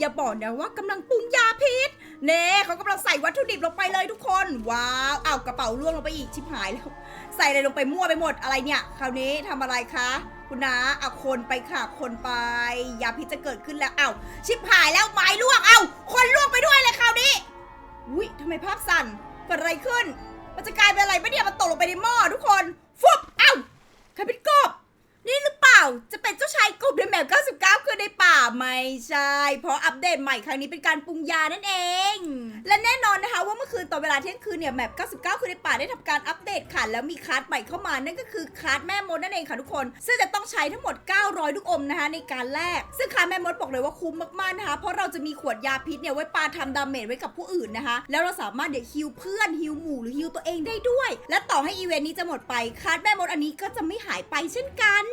อย่าบอกนะว่ากำลังปรุงยาพิษ เน่เขากำลังใส่วัตถุดิบลงไปเลยทุกคน ว้าวเอากระเป๋าล่วงลงไปอีกชิบหายแล้ว ใส่อะไรลงไปมั่วไปหมดอะไรเนี่ย คราวนี้ทำอะไรคะคุณนาเอาคนไปค่ะคนไป ยาพิษจะเกิดขึ้นแล้วเอาวชิบหายแล้วไม้ล่วงเอาคนล่วงไปด้วยเลยคราวนี้อุ้ยทำไมภาพสั่นเกิดอะไรขึ้น มันจะกลายเป็นอะไรไม่เนี่ยมันตกลงไปในหม้อทุกคนฟุบเอ้าใครเป็นกบนี่หรือเปล่า จะเป็นเจ้าชายกบในแมป99 คือในป่าไม่ใช่ เพราะอัปเดตใหม่ครั้งนี้เป็นการปรุงยานั่นเอง และแน่นอนนะคะว่าเมื่อคืนตอนเวลาเที่ยงคืนเนี่ยแมป99 คือในป่าได้ทำการอัปเดตค่ะ แล้วมีคาร์ดใหม่เข้ามานั่นก็คือคาร์ดแม่มดนั่นเองค่ะทุกคน ซึ่งจะต้องใช้ทั้งหมด 900 ลูกอมนะคะในการแลกซึ่งคาร์ดแม่มดบอกเลยว่าคุ้มมากๆนะคะเพราะเราจะมีขวดยาพิษเนี่ยไว้ปาทำดาเมจไว้กับผู้อื่นนะคะแล้วเราสามารถเดี๋ยวฮิวเพื่อนฮิวหมู่หรือฮิวตัวเองได้ด้วย และต่อให้อีเวนต์นี้จะหมดไปคาร์ดแม่มดอันนี้ก็จะไม่หายไปเช่นกัน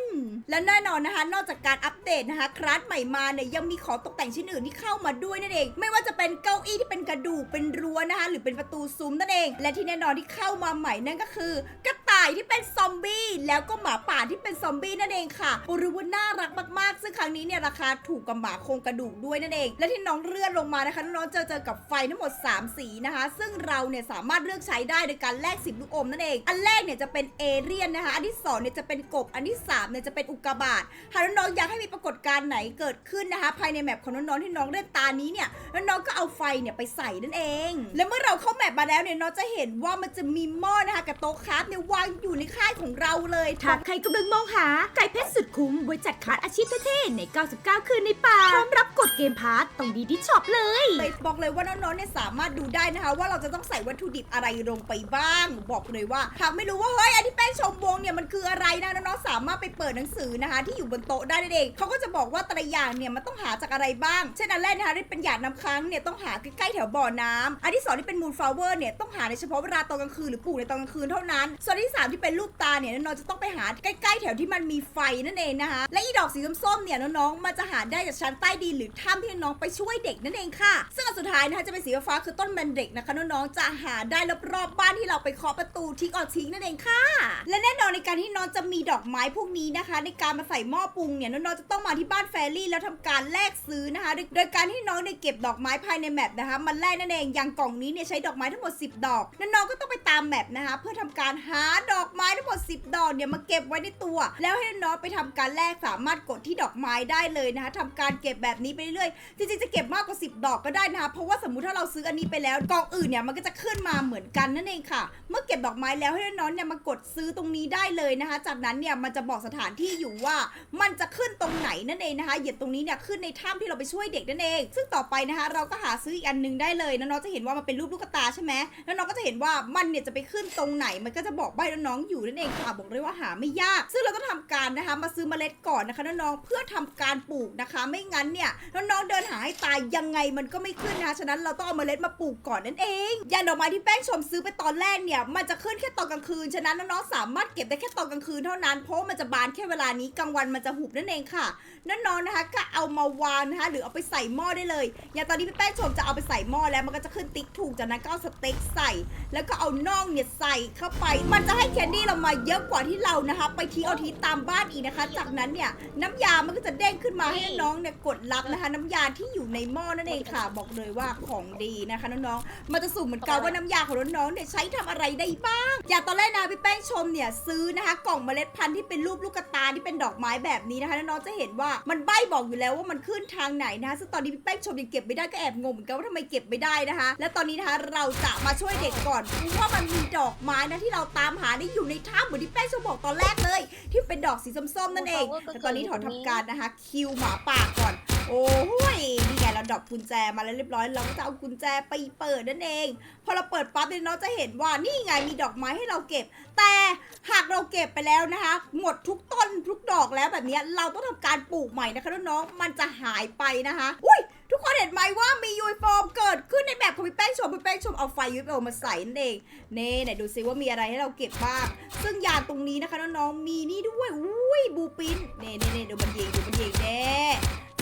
และแน่นอนนะคะ นอกจากการอัปเดตนะคะคลาสใหม่มาเนี่ยยังมีของตกแต่งชิ้นอื่นที่เข้ามาด้วยนั่นเอง ไม่ว่าจะเป็นเก้าอี้ที่เป็นกระดูกเป็นรั้วนะคะ หรือเป็นประตูซุ้มนั่นเอง และที่แน่นอนที่เข้ามาใหม่นั่นก็คือกระต่ายที่เป็นซอมบี้แล้วก็หมาป่าที่เป็นซอมบี้นั่นเองค่ะบรู้ว่าน่ารักมาก ครั้งนี้เนี่ยราคาถูกกว่าหมาโครงกระดูกด้วยนั่นเอง และที่น้องเลื่อนลงมานะคะน้องเจอเจอกับไฟทั้งหมด 3 สีนะคะ ซึ่งเราเนี่ยสามารถเลือกใช้ได้โดยการแลกสิบลูกอมนั่นเอง อันแรกเนี่ยจะเป็นเอเรียนนะคะ อันที่สองเนี่ยจะเป็นกบ อันที่สามเนี่ยจะเป็นอุกกาบาตหากน้องๆอยากให้มีปรากฏการณ์ไหนเกิดขึ้นนะคะ ภายในแมปของน้องๆที่น้องเล่นตานี้เนี่ยน้องๆก็เอาไฟเนี่ยไปใส่นั่นเอง และเมื่อเราเข้าแมปมาแล้วเนี่ยน้องจะเห็นว่ามันจะมีหม้อนะคะกับโต๊ะคราฟเนี่ยวางอยู่ในค่ายของเราเลยถ้าใครกำลังมองหาไก่เพชรสุดคุ้มไว้จัดคัดอาชีพเท่ๆใน 99 คืนในป่าพร้อมรับกดเกมพาร์ตต้องดีที่ช็อปเลย เลยบอกเลยว่าน้องๆเนี่ยสามารถดูได้นะคะ ว่าเราจะต้องใส่วัตถุดิบอะไรลงไปบ้าง บอกเลยว่าหากไม่รู้ว่าเฮ้ยอันที่แป้งชมวงเนี่ยมันคืออะไรนะน้องๆสามารถไปเปิดหนังสือนะคะ ที่อยู่บนโต๊ะได้นั่นเองเขาก็จะบอกว่าแต่ละอย่างเนี่ยมันต้องหาจากอะไรบ้าง เช่นอันแรกนะคะที่เป็นหยาดน้ำค้างเนี่ยต้องหาใกล้ๆแถวบ่อน้ำอันที่สองที่เป็นมูนฟลาวเวอร์เนี่ยต้องหาในเฉพาะเวลาตอนกลางคืนหรือปลูกในตอนกลางคืนเท่านั้น ส่วนที่สามที่เป็นรูปตาเนี่ยน้องๆจะต้องไปหาใกล้ๆแถวที่มันมีไฟนั่นเองนะคะและอีดอกสีส้มๆเนี่ยน้องๆ มันจะหาได้จากชั้นใต้ดินหรือถ้ำที่น้องไปช่วยเด็กนั่นเองค่ะ ซึ่งอันสุดท้ายนะคะจะเป็นสีฟ้าคือต้นแมนเด็กนะคะน้องๆ จะหาได้รอบๆบ้านที่เราไปเคาะประตูทิ้งออกทิ้งนั่นเองค่ะ และแน่นอนในการที่น้องจะมีดอกไม้พวกนี้นะคะ ในการมาใส่หม้อปรุงเนี่ยน้องๆ จะต้องมาที่บ้านแฟรี่แล้วทำการแลกซื้อนะคะ โดยการที่น้องเนี่ยเก็บดอกไม้ภายในแมปนะคะมันแลกนั่นเอง อย่างกล่องนี้เนี่ยใช้ดอกไม้ทั้งหมด 10 ดอก น้องๆ ก็ต้องไปตามแมปนะคะ เพื่อทำการหาดอกไม้ทั้งหมด 10 ดอกเนี่ยมาเก็บไว้ในตัว แล้วให้น้องๆไปทำการแลกสามารถกดที่ดอกไม้ได้เลยนะคะทำการเก็บแบบนี้ไปเรื่อยๆจริงๆจะเก็บมากกว่า 10 ดอกก็ได้นะคะเพราะว่าสมมุติถ้าเราซื้ออันนี้ไปแล้วกล่องอื่นเนี่ยมันก็จะขึ้นมาเหมือนกันนั่นเองค่ะ เมื่อเก็บดอกไม้แล้วให้น้องๆเนี่ยมากดซื้อตรงนี้ได้เลยนะคะ จากนั้นเนี่ยมันจะบอกสถานที่อยู่ว่ามันจะขึ้นตรงไหนนั่นเองนะคะเหยียดตรงนี้เนี่ยขึ้นในถ้ำที่เราไปช่วยเด็กนั่นเอง ซึ่งต่อไปนะคะ เราก็หาซื้ออีกอันหนึงได้เลยน้องๆจะเห็นว่ามันเป็นรูปลูกตาใช่ไหมแล้วน้องก็จะเห็นว่ามันเนี่ยจะไปขึ้นตรงไหนมันก็จะบอกใบน้องๆอยู่นั่นเองค่ะบอกเลยว่าหาไม่ยาก ซึ่งเราก็ทำการนะคะมาซื้อเมล็ดก่อนนะคะน้องๆเพื่อททำการปลูกนะคะ ไม่งั้นเนี่ยน้องๆเดินหาให้ตายยังไงมันก็ไม่ขึ้นนะคะฉะนั้นเราต้องเอาเมล็ดมาปลูกก่อนนั่นเองอย่างดอกไม้ที่แป้งชมซื้อไปตอนแรกเนี่ยมันจะขึ้นแค่ตอนกลางคืนฉะนั้นน้องๆสามารถเก็บได้แค่ตอนกลางคืนเท่านั้นเพราะมันจะบานแค่เวลานี้กลางวันมันจะหุบนั่นเองค่ะน้องๆนะคะ ก็เอามาวางนะคะ หรือเอาไปใส่หม้อได้เลย อย่างตอนนี้พี่แป้งชมจะเอาไปใส่หม้อแล้วมันก็จะขึ้นติ๊กถูกจากนั้นก็เอาสเต็กใส่ แล้วก็เอาน่องเนี่ยใส่เข้าไป มันจะให้แคนดี้เรามาเยอะกว่าที่เรานะคะ ไปทิ้งเอาทิ้งตามบ้านอีกนะคะ จากนั้นเนี่ยน้ำยามันก็จะเด้งขึ้นมาให้น้องๆเนี่ยกดรับนะคะ น้ำยาที่อยู่ในหม้อนั่นเองค่ะ บอกเลยว่าของดีนะคะน้องๆมันจะสุ่มเหมือนกันว่าน้ำยาของน้องๆเนี่ยใช้ทำอะไรได้บ้าง อย่างตอนแรกนะพี่แป้งชมเนี่ยซื้อนะคะ กล่องเมล็ดพันธุ์ที่เป็นรูปลูกกระตาที่เป็นดอกไม้แบบนี้นะคะน้องๆจะเห็นว่ามันใบบอกอยู่แล้วว่ามันขึ้นทางไหนนะคะซึ่งตอนนี้พี่แป้งชมยังเก็บไม่ได้ก็แอบงงเหมือนกันว่าทำไมเก็บไม่ได้นะคะ และตอนนี้นะคะเราจะมาช่วยเด็กก่อนเพราะว่ามันมีดอกไม้นะที่เราตามหาได้อยู่ในถ้ำเหมือนที่แป้งชมบอกตอนแรกเลย ที่เป็นดอกสีส้มๆนั่นเองแต่ตอนนี้ถอทำการนะคะคิวหมาป่าก่อน โอ้ยนี่ไงเราดรอปกุญแจมาแล้วเรียบร้อย เราก็จะเอากุญแจไปเปิดนั่นเอง พอเราเปิดปั๊บเนี่ยน้องจะเห็นว่านี่ไงมีดอกไม้ให้เราเก็บ แต่หากเราเก็บไปแล้วนะคะ หมดทุกต้นทุกดอกแล้วแบบนี้เราต้องทำการปลูกใหม่นะคะน้องๆมันจะหายไปนะคะ อุ้ย ทุกคนเห็นไหมว่ามียูนิฟอร์มเกิดขึ้นในแบบของพี่แป้งชมพี่แป้งชมเอาไฟยูนิฟอร์มมาใส่นั่นเองเน่ไหนดูซิว่ามีอะไรให้เราเก็บบ้าง ซึ่งยาตรงนี้นะคะน้องๆมีนี่ด้วยอุ้ยบูปินเน่เน่เน่ดูมันยิงดูมันยิงแน่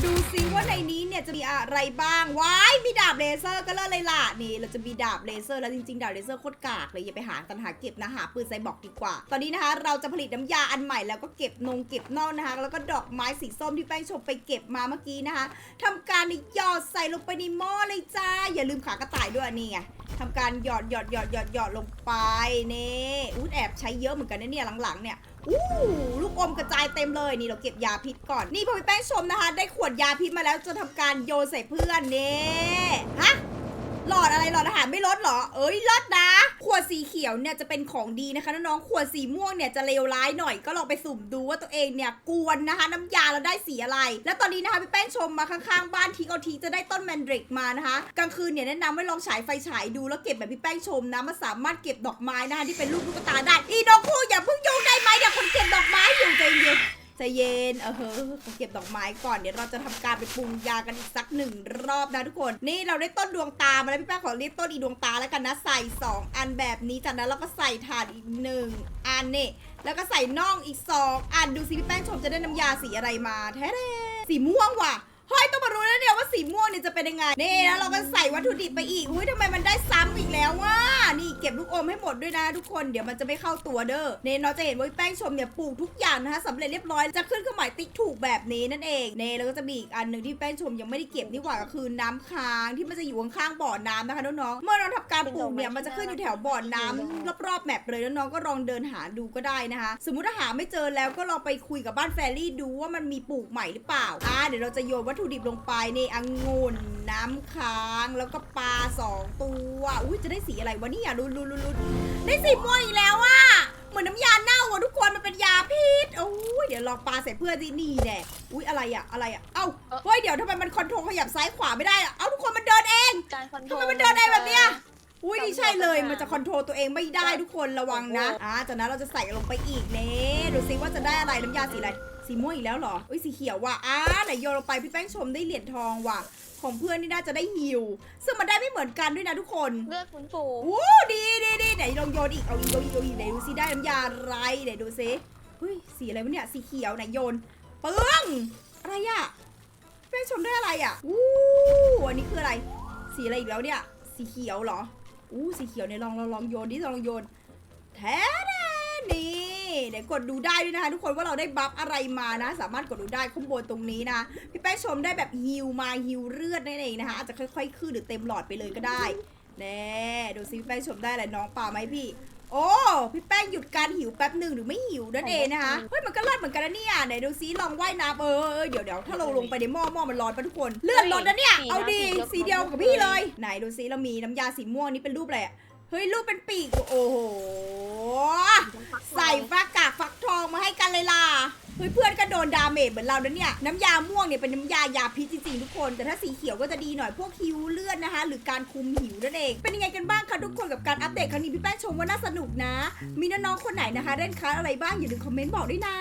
ดูซิว่าในนี้เนี่ยจะมีอะไรบ้าง ว้าย มีดาบเลเซอร์ก็เลิศเลยล่ะ นี่ เราจะมีดาบเลเซอร์แล้วจริงๆ ดาบเลเซอร์โคตรกากเลยอย่าไปหากันหาเก็บนะหาปืนไซบอกดีกว่า ตอนนี้นะคะ เราจะผลิตน้ำยาอันใหม่แล้วก็เก็บนงเก็บนอกนะคะ แล้วก็ดอกไม้สีส้มที่แป้งชมไปเก็บมาเมื่อกี้นะคะทำการหยอดใส่ลงไปในหม้อเลยจ้า อย่าลืมขากระต่ายด้วยนี่ไงทำการหยอดหยอดหยอดหยอดหยอดลงไปนี่อู้แอบใช้เยอะเหมือนกันนะเนี่ยหลังๆเนี่ย อู้ลูกอมกระจายเต็มเลยนี่เราเก็บยาพิษก่อน นี่พอพี่แป้งชมนะคะ ได้ขวดยาพิษมาแล้วจะทำการโยนใส่เพื่อนเนี่ฮะหลอดอะไรหลอดอาหารไม่ลดเหรอ เอ้ยลดนะ วดสีเขียวเนี่ยจะเป็นของดีนะคะน้องๆขวดสีม่วงเนี่ยจะเลวร้ายหน่อยก็ลองไปสุ่มดูว่าตัวเองเนี่ยกวนนะคะน้ำยาเราได้สีอะไร แล้วตอนนี้นะคะพี่แป้งชมมาข้างๆ บ้านทีเอาทีจะได้ต้นแมนดริกมานะคะกลางคืนเนี่ยแนะนำให้ลองฉายไฟฉายดูแล้วเก็บแบบพี่แป้งชมนะมันสามารถเก็บดอกไม้นะคะที่เป็นรูปลูกตาได้อีนกคู่อย่าเพิ่งยุ่งได้ไหมเดี๋ยวคนเก็บดอกไม้อยู่ใจเย็น ใจเย็น เออเฮ้อเก็บดอกไม้ก่อน เดี๋ยวเราจะทำการไปปรุงยากันอีกสักหนึ่งรอบนะทุกคน นี่เราได้ต้นดวงตามาแล้วพี่แป้งขอเรียกต้นอีดวงตาแล้วกันนะ ใส่ 2 อันแบบนี้จากนั้นเราก็ใส่ถ่านอีกหนึ่งอันนี่ แล้วก็ใส่น่องอีก 2 อัน ดูสิพี่แป้งชมจะได้น้ำยาสีอะไรมา แท้ๆสีม่วงว่ะ เฮ้ยต้องมารู้แล้วเนี่ยว่าสีม่วงเนี่ยจะเป็นยังไงนี่แล้วเราก็ใส่วัตถุดิบไปอีกอุ้ยทำไมมันได้ซ้ำอีกแล้ววะนี่เก็บลูกอมให้หมดด้วยนะทุกคนเดี๋ยวมันจะไม่เข้าตัวเด้อเนเราจะเห็นว่าแป้งชมเนี่ยปลูกทุกอย่างนะคะสำเร็จเรียบร้อยจะขึ้นเครื่องหมายติ๊กถูกแบบนี้นั่นเองเนแล้วก็จะมีอีกอันหนึ่งที่แป้งชมยังไม่ได้เก็บนี่หว่าก็คือน้ำค้างที่มันจะอยู่ข้างๆบ่อน้ำนะคะน้องๆเมื่อเราทำการปลูกเนี่ยมันจะขึ้นอยู่แถวบ่อน้ำรอบๆแมปเลยน้องๆก็ลองเดินหาดูก็ได้นะคะ สมมุติถ้าหาไม่เจอแล้วก็ลองไปคุยกับบ้านแฟรี่ดูว่ามันมีปลูกใหม่หรือเปล่าอ่าเดี๋ยวเราจะโยนวัตถุดิบลงไปนี่องุ่นน้ำค้างแล้วก็ปลาสองตัวอุ้ยจะได้สีอะไรวะเนี่ยลุ้นลุ้นลุ้นลุ้นได้สีม่วงอีกแล้วอะเหมือนน้ำยาเน่าอะทุกคนมันเป็นยาพิษโอ้ยเดี๋ยวลองปลาใส่เพื่อนสินี่แน่อุ้ยอะไรอะอะไรอะเอ้าเฮ้ยเดี๋ยวทำไมมันคอนโทรลขยับซ้ายขวาไม่ได้อะเอ้าทุกคนมันเดินเองการคอนโทรทำลไมมันเดินได้แบบเนี้ย อุ้ยจำนี่ใช่เลยตัวไม่ได้มันจะคอนโทรลตัวเองไม่ได้ทุกคนระวังนะอ่าจากนั้นเราจะใส่ลงไปอีกเน่ดูซิว่าจะได้อะไรน้ำยาสีอะไรสีม่วงอีกแล้วเหรออุ้ยสีเขียวว่ะอ่าไหนโยนลงไปพี่แป้งชมได้เหรียญทองว่ะ ของเพื่อนนี่น่าจะได้ฮิวซึ่งมันได้ไม่เหมือนกันด้วยนะทุกคน เลือดฟื้นฟูโอ้ดีดีดีไหนลองโยนอีกเอาอีกเอาอีกเอาอีกไหนดูซิได้น้ำยาอะไรไหนดูซิเฮ้ยสีอะไรวะเนี่ยสีเขียวไหนโยนปึ้งอะไรอะแป้งชมได้อะไรอะอู้อันนี้คืออะไร สีอะไรอีกแล้วเนี่ย สีเขียวเหรอ อู้สีเขียวเนี่ยลองลองลองโยนดิลองโยนแท้แน่นี่เดี๋ยวกดดูได้ด้วยนะคะทุกคนว่าเราได้บัฟอะไรมานะ สามารถกดดูได้ข้างบนตรงนี้นะพี่แป้งชมได้แบบฮิวมาฮิวเลือดนั่นเองนะคะอาจจะค่อยๆขึ้นหรือเต็มหลอดไปเลยก็ได้แน่ดูซิพี่แป้งชมได้อะไรน้องป่าไหมพี่ โอ้ พี่แป้งหยุดการหิวแป๊บหนึ่งหรือไม่หิวนั่นเองนะคะ เฮ้ยมันก็เลิศเหมือนกันนะเนี่ยไหนดูซิลองว่ายน้ำเออเออเดี๋ยวเดี๋ยวถ้าเราลงไปในหม้อหม้อมันร้อนปะทุกคน เลือดลดนะเนี่ย เอาดีสีเดียวกับพี่เลย ไหนดูซิเรามีน้ำยาสีม่วงนี่เป็นรูปอะไรอะเฮ้ยรูปเป็นปีก โอ้โห ใส่ฟักกากฟักทองมาให้กันเลยล่ะ เฮ้ยเพื่อนก็โดนดาเมจเหมือนเรานะเนี่ย น้ำยาม่วงเนี่ยเป็นน้ำยายาพิษจริงๆทุกคน แต่ถ้าสีเขียวก็จะดีหน่อยพวกคิวเลือดนะคะ หรือการคุมหิวนั่นเอง เป็นยังไงกันบ้างคะทุกคนกับการอัปเดตครั้งนี้พี่แป้งชมว่าน่าสนุกนะ มีน้องๆคนไหนนะคะเล่นคลาสอะไรบ้างอย่าลืมคอมเมนต์บอกด้วยนะ